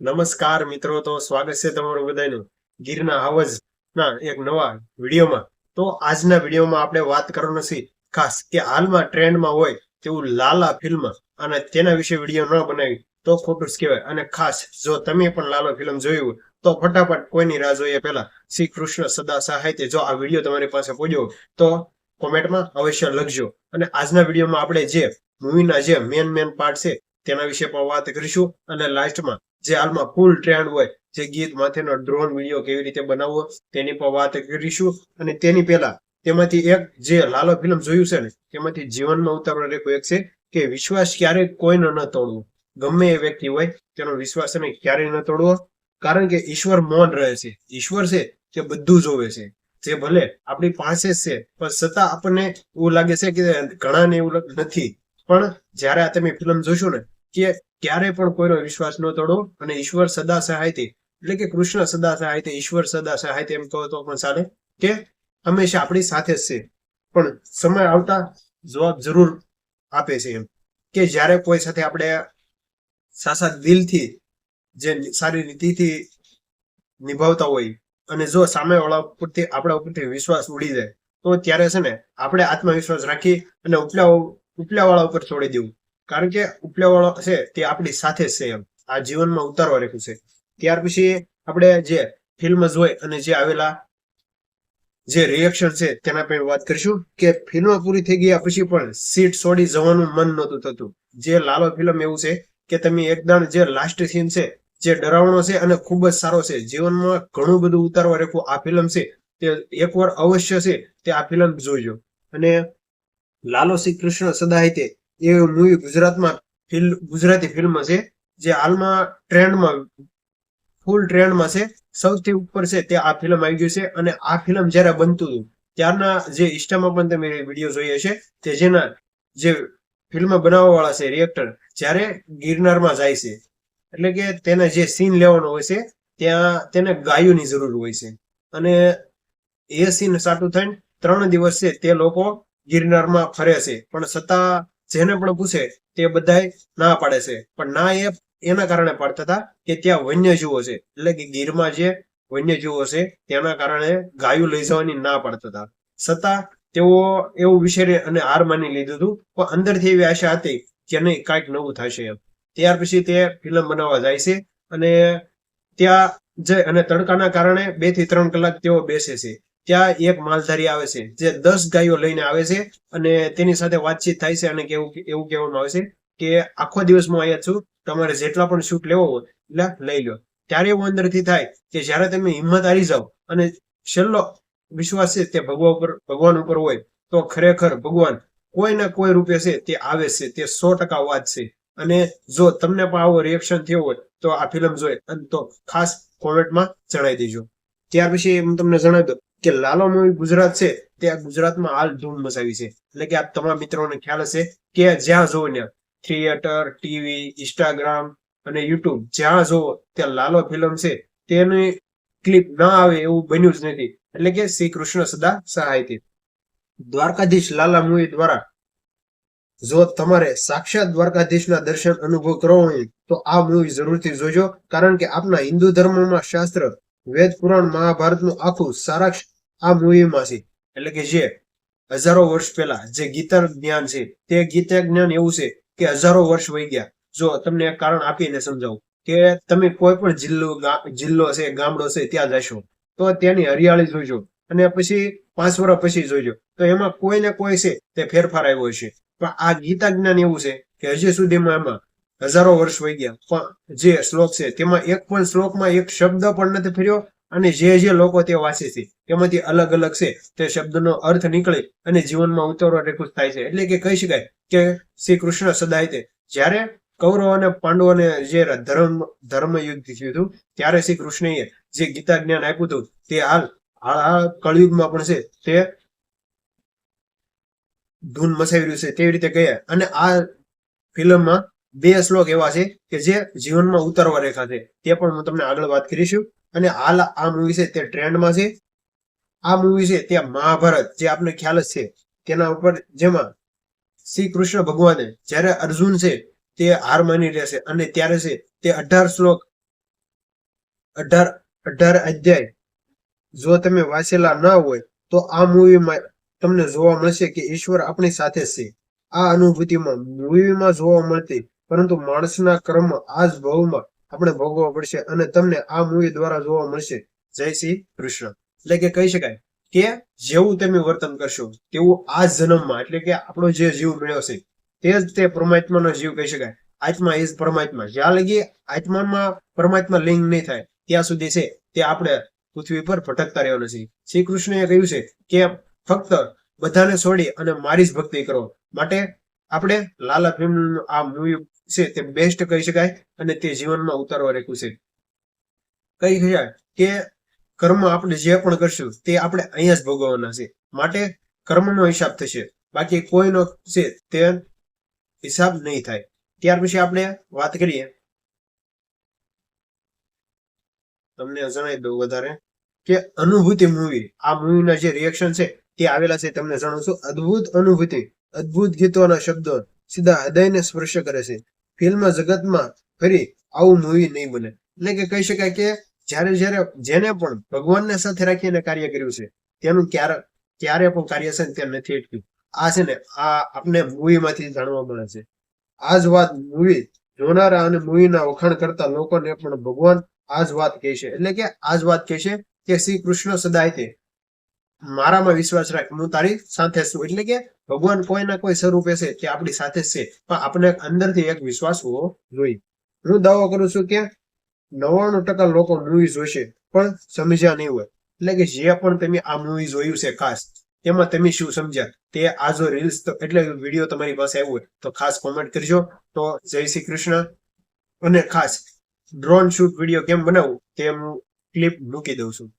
નમસ્કાર મિત્રો, તો સ્વાગત છે તમારું બધાનું ગીરના હાવજ ના એક નવા વિડીયોમાં. તો આજના વિડીયોમાં આપણે વાત કરવાનું છે ખાસ કે હાલમાં ટ્રેન્ડમાં હોય તેવું લાલા ફિલ્મ અને તેના વિશે વીડિયો ન બનાવી તો ખોટું જ કહેવાય. અને ખાસ જો તમે પણ લાલો ફિલ્મ જોયું તો ફટાફટ કોઈની રાહ જોઈએ પહેલા શ્રી કૃષ્ણ સદા સાહિત્ય. જો આ વીડિયો તમારી પાસે પહોંચ્યો તો કોમેન્ટમાં અવશ્ય લખજો. અને આજના વિડીયોમાં આપણે જે મૂવીના જે મેન મેન પાર્ટ છે તેના વિશે પણ વાત કરીશું. અને લાસ્ટમાં જે હાલમાં ફૂલ ટ્રેન્ડ હોય, જે ગીત માથેનો ડ્રોન વીડિયો કેવી રીતે બનાવવો, તેની પણ વાત કરીશું. અને તેની પહેલા તેમાંથી એક જે લાલો ફિલ્મ જોયું છે ને, તેમાંથી જીવનમાં ઉતારવા રેખો એક છે કે વિશ્વાસ ક્યારેય કોઈનો ન તોડવો. ગમે એ વ્યક્તિ હોય, તેનો વિશ્વાસ એને ક્યારેય ન તોડવો. કારણ કે ઈશ્વર મૌન રહે છે. ઈશ્વર છે તે બધું જોવે છે. જે ભલે આપણી પાસે છે, પણ છતાં આપણને એવું લાગે છે કે ઘણાને એવું નથી. પણ જ્યારે આ તમે ફિલ્મ જોશો ને, કે ક્યારે પણ કોઈનો વિશ્વાસ ન તોડો અને ઈશ્વર સદા સહાયથી, એટલે કે કૃષ્ણ સદા સહાયથી, ઈશ્વર સદા સહાયથી એમ કહો તો પણ ચાલે, કે હંમેશા આપણી સાથે જ છે. પણ સમય આવતા જવાબ જરૂર આપે છે એમ. કે જ્યારે કોઈ સાથે આપણે સાસા દિલથી, જે સારી રીતિથી નિભાવતા હોય, અને જો સામેવાળા ઉપરથી, આપણા ઉપરથી વિશ્વાસ ઉડી જાય, તો ત્યારે છે ને, આપણે આત્મવિશ્વાસ રાખી અને ઉપલા ઉપલાવાળા ઉપર છોડી દેવું. કારણ કે ઉપલાવાળો છે તે આપણી સાથે છે એમ. આ જીવનમાં ઉતારવા રાખ્યું છે. ત્યાર પછી આપણે જે ફિલ્મ જોઈ અને જે આવેલા જે રિએક્શન છે તેના પર વાત કરીશું કે ફિલ્મ પૂરી થઈ ગયા પછી પણ સીટ છોડી જવાનું મન નહોતું થતું. જે લાલો ફિલ્મ એવું છે કે તમે એકદમ જે લાસ્ટ સીન છે, જે ડરાવણો છે અને ખૂબ જ સારો છે. જીવનમાં ઘણું બધું ઉતારવા રેખું આ ફિલ્મ છે તે એકવાર અવશ્ય છે તે આ ફિલ્મ જોઈજો અને લાલો શ્રી કૃષ્ણ સદાહિતે એ મૂવી ગુજરાતમાં ફિલ્મ, ગુજરાતી ફિલ્મ છે, જે હાલમાં ટ્રેન્ડમાં ફૂલ ટ્રેન્ડમાં છે. સૌથી ઉપર છે તે આ ફિલ્મ આવી ગયું છે અને આ ફિલ્મ જ્યારે બનતું હતું, ત્યારના જે ઇન્સ્ટામાં પણ તમે વીડિયો જોઈએ છે તે જેના જે ફિલ્મ બનાવવા વાળા છે રિએક્ટર જ્યારે ગિરનારમાં જાય છે. એટલે કે તેને જે સીન લેવાનો હોય છે, ત્યાં તેને ગાયોની જરૂર હોય છે. અને એ સીન સાટું થઈને ત્રણ દિવસ છે તે લોકો ગિરનારમાં ફરે છે. પણ છતાં જેને પણ પૂછે તે બધાય ના પાડે છે. પણ ના એ એના કારણે પાડતા હતા કે ત્યાં વન્યજીવો છે. એટલે કે ગીરમાં જે વન્યજીવો છે તેના કારણે ગાયું લઈ જવાની ના પાડતા હતા. છતાં તેઓ એવું વિચારી અને હાર માની લીધું હતું પણ અંદરથી એવી આશા હતી કે નહીં કાંઈક નવું થશે એમ. ત્યાર પછી તે ફિલ્મ બનાવવા જાય છે અને ત્યાં જે અને તડકાના કારણે બેથી ત્રણ કલાક તેઓ બેસે છે. ત્યાં એક માલધારી આવે છે, જે દસ ગાયો લઈને આવે છે અને તેની સાથે વાતચીત થાય છે અને કેવું એવું કહેવામાં આવે છે કે આખો દિવસ હું અહીંયા છું, તમારે જેટલા પણ શૂટ લેવો હોય એટલે લઈ લો. ત્યારે એવું અંદરથી થાય કે જ્યારે તમે હિંમત હારી જાઓ અને છેલ્લો વિશ્વાસ છે તે ભગવાન ઉપર ભગવાન ઉપર હોય, તો ખરેખર ભગવાન કોઈ ના કોઈ રૂપે છે તે આવે છે, તે સો ટકા વાત છે. અને જો તમને પણ આવો રિએક્શન થયો હોય, તો આ ફિલ્મ જોઈ અને તો ખાસ કોમેન્ટમાં જણાવી દેજો. ત્યાર પછી હું તમને જણાવી દઉં કે લાલો મૂવી ગુજરાત છે, તે આ ગુજરાતમાં હાલ ધૂમ મચાવી છે. એટલે કે આ તમામ મિત્રોને ખ્યાલ હશે કે જ્યાં જોવો ને થિયેટર, ટીવી, ઇન્સ્ટાગ્રામ અને યુટ્યુબ જ્યાં જોવો ત્યાં લાલો ફિલ્મ છે, તેની ક્લિપ ના આવે એવું બન્યું જ નથી. એટલે કે શ્રી કૃષ્ણ સદા સહાયથી. દ્વારકાધીશ લાલા મૂવી દ્વારા જો તમારે સાક્ષાત દ્વારકાધીશના દર્શન અનુભવ કરવો હોય તો આ મૂવી જરૂરથી જોજો, કારણ કે આપના હિન્દુ ધર્મમાં શાસ્ત્ર વેદ પુરાણ મહાભારતનું આખું સારાક્ષ આ મૂવીમાં છે. એટલે કે જે હજારો વર્ષ પહેલા જે ગીતા જ્ઞાન છે, તે ગીતા જ્ઞાન એવું છે કે હજારો વર્ષ વહી ગયા. જો તમને કારણ આપીને સમજાવું કે તમે કોઈ પણ જિલ્લો જિલ્લો છે, ગામડો છે, ત્યાં જશો, તો ત્યાંની હરિયાળી જોઈજો અને પછી પાંચ વર્ષ પછી જોઈજો તો એમાં કોઈ ને કોઈ છે તે ફેરફાર આવ્યો છે. પણ આ ગીતા જ્ઞાન એવું છે કે હજી સુધીમાં એમાં હજારો વર્ષ વહી ગયા. પણ જે શ્લોક છે, તેમાં એક પણ શ્લોકમાં એક શબ્દ પણ નથી ફેર્યો અને જે જે લોકો તે વાંચે છે, તેમાંથી અલગ અલગ છે. તે શબ્દનો અર્થ નીકળે અને જીવનમાં ઉતરવા રેખું થાય છે. એટલે કે કહી શકાય કે શ્રી કૃષ્ણ સદાય તે. જ્યારે કૌરવ અને પાંડવોને જે ધર્મ ધર્મ યુદ્ધ થયું હતું, ત્યારે શ્રી કૃષ્ણએ જે ગીતા જ્ઞાન આપ્યું હતું, તે હાલ હાલ કળયુગમાં પણ છે. તે ધૂન મસાવી રહ્યું છે. તેવી રીતે કહે. અને આ ફિલ્મમાં બે શ્લોક એવા છે કે જે જીવનમાં ઉતરવા રેખા છે. તે પણ હું તમને આગળ વાત કરીશું. અને હાલ આ મૂવી છે તે ટ્રેન્ડમાં છે. આ મૂવી છે તે મહાભારત, જે આપણે ખ્યાલ છે. તેના ઉપર જેમાં શ્રી કૃષ્ણ ભગવાને જ્યારે અર્જુન છે તે હાર માની રહેશે અને ત્યારે છે તે અઢાર શ્લોક, અઢાર અઢાર અધ્યાય, જો તમે વાંચેલા ન હોય, તો આ મૂવીમાં તમને જોવા મળશે કે ઈશ્વર આપણી સાથે છે. આ અનુભૂતિમાં મૂવીમાં જોવા મળતી પરંતુ માણસના કર્મ આ ભાવમાં આપણે ભોગવવા પડશે અને તમને આ મૂવી દ્વારા જોવા મળશે. જય શ્રી કૃષ્ણ. એટલે કે કહી શકાય કે જેવું તમે વર્તન કરશો, તેવું આ જન્મમાં, એટલે કે આપણો જે જીવ મળ્યો છે, તે જ તે પરમાત્માનો જીવ કહી શકાય. આત્મા ઇઝ પરમાત્મા. જ્યાં લગી આત્મામાં પરમાત્મા લિંગ નહીં થાય, ત્યાં સુધી છે, તે આપણે પૃથ્વી પર ભટકતા રહેવાનું છે શ્રી કૃષ્ણએ કહ્યું છે કે ફક્ત બધાને છોડી અને મારી જ ભક્તિ કરો. માટે આપણે લાલા ફિલ્મ આ મૂવી છે તે બેસ્ટ કહી શકાય અને તે જીવનમાં ઉતારવા રેખું છે. કહી શકાય કે કર્મ આપણે જે પણ કરશું તે આપણે અહીંયા જ ભોગવવાના છે. માટે કર્મનો હિસાબ થશે. બાકી કોઈનો છે તે હિસાબ નહીં થાય. ત્યાર પછી આપણે વાત કરીએ. તમને જણાવી દઉં વધારે કે અનુભૂતિ મૂવી આ મૂવીના જે રિએક્શન છે તે આવેલા છે, તમને જણાવશું. અદ્ભુત અનુભૂતિ. અદ્ભુત ગીતોના શબ્દો સીધા હૃદયને સ્પર્શ કરે છે. ફિલ્મ જગતમાં ફરી આવું મૂવી નહીં બને. એટલે કે કહી શકાય કે જ્યારે જ્યારે જેને પણ ભગવાનને સાથે રાખીને કાર્ય કર્યું છે, તેનું ક્યારે ક્યારે પણ કાર્ય છે તે નથી અટક્યું. આ છે ને, આ આપણે મૂવીમાંથી જાણવા મળે છે. આ જ વાત મૂવી જોનારા અને મૂવીના વખાણ કરતા લોકોને પણ ભગવાન આ જ વાત કહે છે. એટલે કે આ જ વાત કહે છે કે શ્રી કૃષ્ણ સદાય તે મારામાં વિશ્વાસ રાખ, હું તારી સાથે છું. એટલે કે ભગવાન કોઈ ના કોઈ સ્વરૂપે છે કે આપણી સાથે છે. પણ આપણે અંદરથી એક વિશ્વાસ હોવો જોઈએ. હું દાવો કરું છું કે નવ્વાણું ટકા લોકો મૂવી જોશે, પણ સમજ્યા નહીં હોય. એટલે કે જે પણ તમે આ મૂવી જોયું છે ખાસ તેમાં તમે શું સમજ્યા? તે આ જો રીલ્સ એટલે વીડિયો તમારી પાસે આવ્યો હોય. તો ખાસ કોમેન્ટ કરજો. તો જય શ્રી કૃષ્ણ. અને ખાસ ડ્રોન શૂટ વીડિયો કેમ બનાવવું તે હું ક્લિપ મૂકી દઉં છું.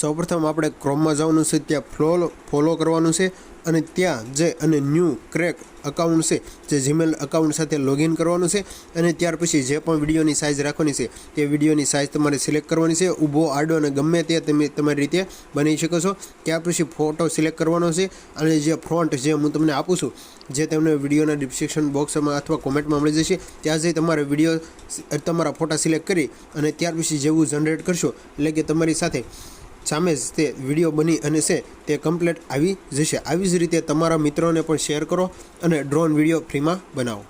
સૌપ્રથમ આપણે ક્રોમમાં જવાનું છે, ત્યાં ફોલો ફોલો કરવાનું છે અને ત્યાં જે અને ન્યૂ ક્રેક અકાઉન્ટ છે, જે જીમેલ અકાઉન્ટ સાથે લોગિન કરવાનું છે અને ત્યાર પછી જે પણ વિડીયોની સાઇઝ રાખવાની છે, તે વિડીયોની સાઇઝ તમારે સિલેક્ટ કરવાની છે, ઊભો, આડો અને ગમે તે તમે તમારી રીતે બનાવી શકો છો. ત્યાર પછી ફોટો સિલેક્ટ કરવાનો છે અને જે ફ્રોન્ટ જે હું તમને આપું છું, જે તમને વિડીયોના ડિસ્ક્રિપ્શન બોક્સમાં અથવા કોમેન્ટમાં મળી જશે, ત્યાં જઈ તમારે વીડિયો તમારા ફોટા સિલેક્ટ કરી અને ત્યાર પછી જેવું જનરેટ કરશો, એટલે કે તમારી સાથે સામે જ તે વીડિયો બની અને છે, તે કમ્પ્લેટ આવી જશે. આવી જ રીતે તમારા મિત્રોને પણ શેર કરો અને ડ્રોન વીડિયો ફ્રીમાં બનાવો.